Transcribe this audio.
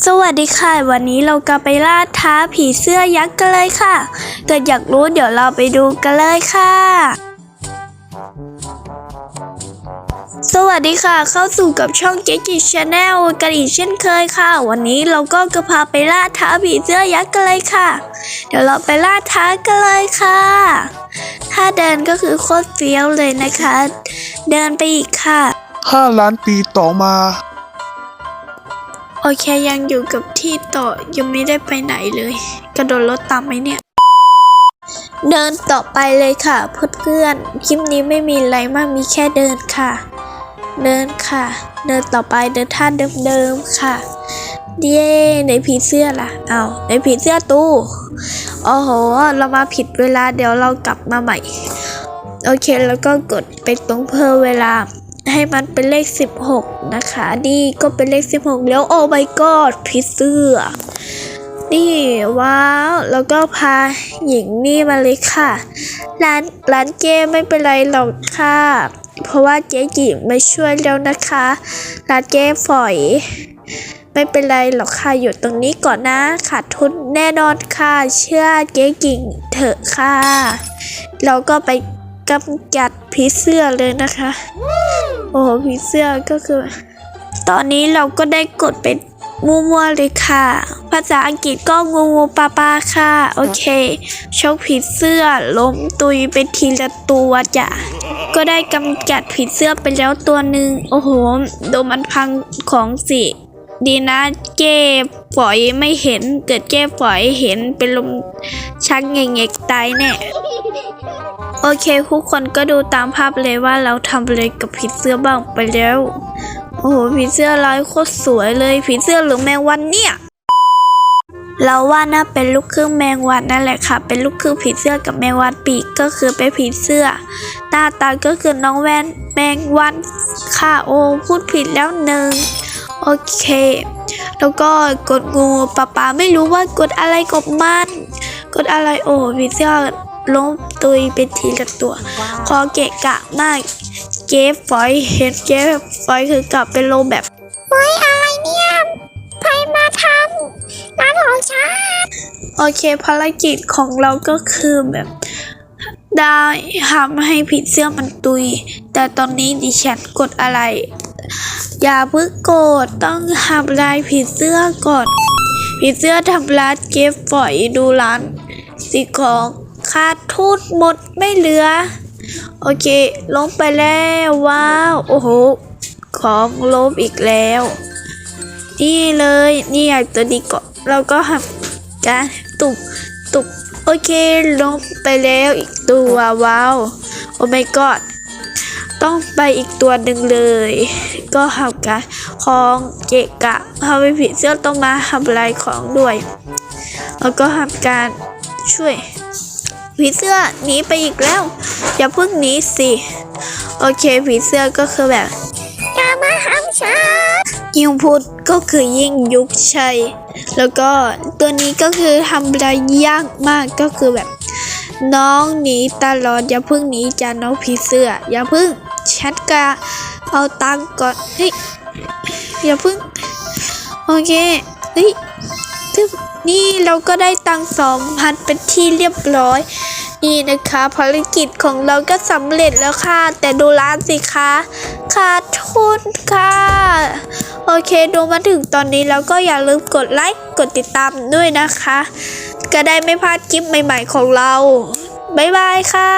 สวัสดีค่ะ วันนี้เราก็ไปล่าท้าผีเสื้อยักษ์กันเลยค่ะ เกิดอยากรู้เดี๋ยวเราไปดูกันเลยค่ะ สวัสดีค่ะ เข้าสู่กับช่องเจ๊กิชาแนลกันอีกเช่นเคยค่ะ วันนี้เราก็จะพาไปล่าท้าผีเสื้อยักษ์กันเลยค่ะ เดี๋ยวเราไปล่าท้ากันเลยค่ะ ถ้าเดินก็คือโคตรเฟี้ยวเลยนะคะ เดินไปอีกค่ะ5ล้านปีต่อมา โอเคยังอยู่กับที่ต่อยังไม่ได้ไปไหนเลย กระโดดรถตามไหมเนี่ย เดินต่อไปเลยค่ะเพื่อนๆคลิปนี้ไม่มีอะไรมากมีแค่เดินค่ะ เดินค่ะ เดินต่อไปเดินท่าเดิมๆค่ะเย้ในผีเสื้อล่ะเอาในผีเสื้อตู้โอ้โห เรามาผิดเวลาเดี๋ยวเรากลับมาใหม่ โอเคแล้วก็กดไปตรงเพิ่มเวลา ให้มันเป็นเลข 16 นะคะ นี่ก็เป็นเลข 16 แล้ว โอ้ my god ผีเสื้อ นี่ว้าว แล้วก็พาหญิงนี่มาเลยค่ะ ร้านร้านเกมไม่เป็นไรหรอกค่ะ เพราะว่าเจ๊หญิงมาช่วยแล้วนะคะ ร้านเกมฝอย ไม่เป็นไรหรอกค่ะ อยู่ตรงนี้ก่อนนะขาดทุนแน่นอนค่ะ เชื่อเจ๊หญิงเถอะค่ะ เราก็ไป กำจัดผีเสื้อเลยนะคะ โอ้โหผีเสื้อก็คือ ตอนนี้เราก็ได้กดเป็นมั่วๆเลยค่ะ ภาษาอังกฤษก็งูงูปลาปลาค่ะ โอเคชกผีเสื้อล้มตุยไปทีละตัวจ้ะก็ได้กำจัดผีเสื้อไปแล้วตัวหนึ่งโอ้โหโดนมันพังของสิดีนะเก้ฝอยไม่เห็นเกิดเก้ฝอยเห็นเป็นลมชักเงงๆตายแน่ โอเคทุกคนก็ดูตามภาพเลยว่าเราทำอะไรกับผีเสื้อบ้างไปแล้ว โอ้โหผีเสื้อลายโคตรสวยเลยผีเสื้อหรือแมงวันเนี่ย เราว่าน่าเป็นลูกครึ่งแมงวันนั่นแหละค่ะ เป็นลูกครึ่งผีเสื้อกับแมงวันปีกก็คือเป็นผีเสื้อ หน้าตาก็คือน้องแวนแมงวันค่ะโอ้พูดผิดแล้วหนึ่งโอเค แล้วก็กดงูปะปาไม่รู้ว่ากดอะไรกบมัน กดอะไรโอ้ผีเสื้อ ล้มตุยเป็นทีละตัว คอเกะกะมากเจ๊ฝอยเห็นเจ๊ฝอยคือกลับเป็นโลแบบเฮ้ยอะไรเนี่ยใครมาทำร้านของฉันโอเคภารกิจของเราก็คือแบบ ได้ทำให้ผีเสื้อมันตุย แต่ตอนนี้ดิฉันกดอะไร อย่าเพิ่งกดต้องทำลายผีเสื้อก่อนผีเสื้อทำร้านเก็บฝอยดูร้านสิของ ขาดทุนหมดไม่เหลือ โอเค ลงไปแล้วว้าว โอ้โห ของลบอีกแล้ว นี่เลยนี่อยากตัวดีก่อนเราก็ทำการตุบตุบโอเคลงไปแล้วอีกตัวว้าว โอ้ my god ต้องไปอีกตัวหนึ่งเลย ก็ทำการของเกะกะทำให้ผีเสื้อต้องมาทำลายของด้วย แล้วก็ทำการช่วย ผีเสื้อหนีไปอีกแล้ว อย่าเพิ่งหนีสิ โอเคผีเสื้อก็คือแบบอย่ามาทำฉันยิ่งพูดก็คือยิ่งยุบชัย แล้วก็ตัวนี้ก็คือทำอะไรยากมากก็คือแบบ น้องหนีตลอดอย่าเพึ่งหนีจากน้องผีเสื้อ อย่าเพึ่งชัดกะเอาตังค์ก่อนเฮ้ยอย่าเพึ่งโอเคเฮ้ย ตึ๊บนี่เราก็ได้ตังสองพันเป็นที่เรียบร้อย นี่นะคะภารกิจของเราก็สำเร็จแล้วค่ะ แต่ดูร้านสิคะขาดทุนค่ะ โอเคดูมาถึงตอนนี้แล้วก็อย่าลืมกดไลค์ กดติดตามด้วยนะคะ ก็ได้ไม่พลาดคลิปใหม่ๆของเรา บ๊ายบายค่ะ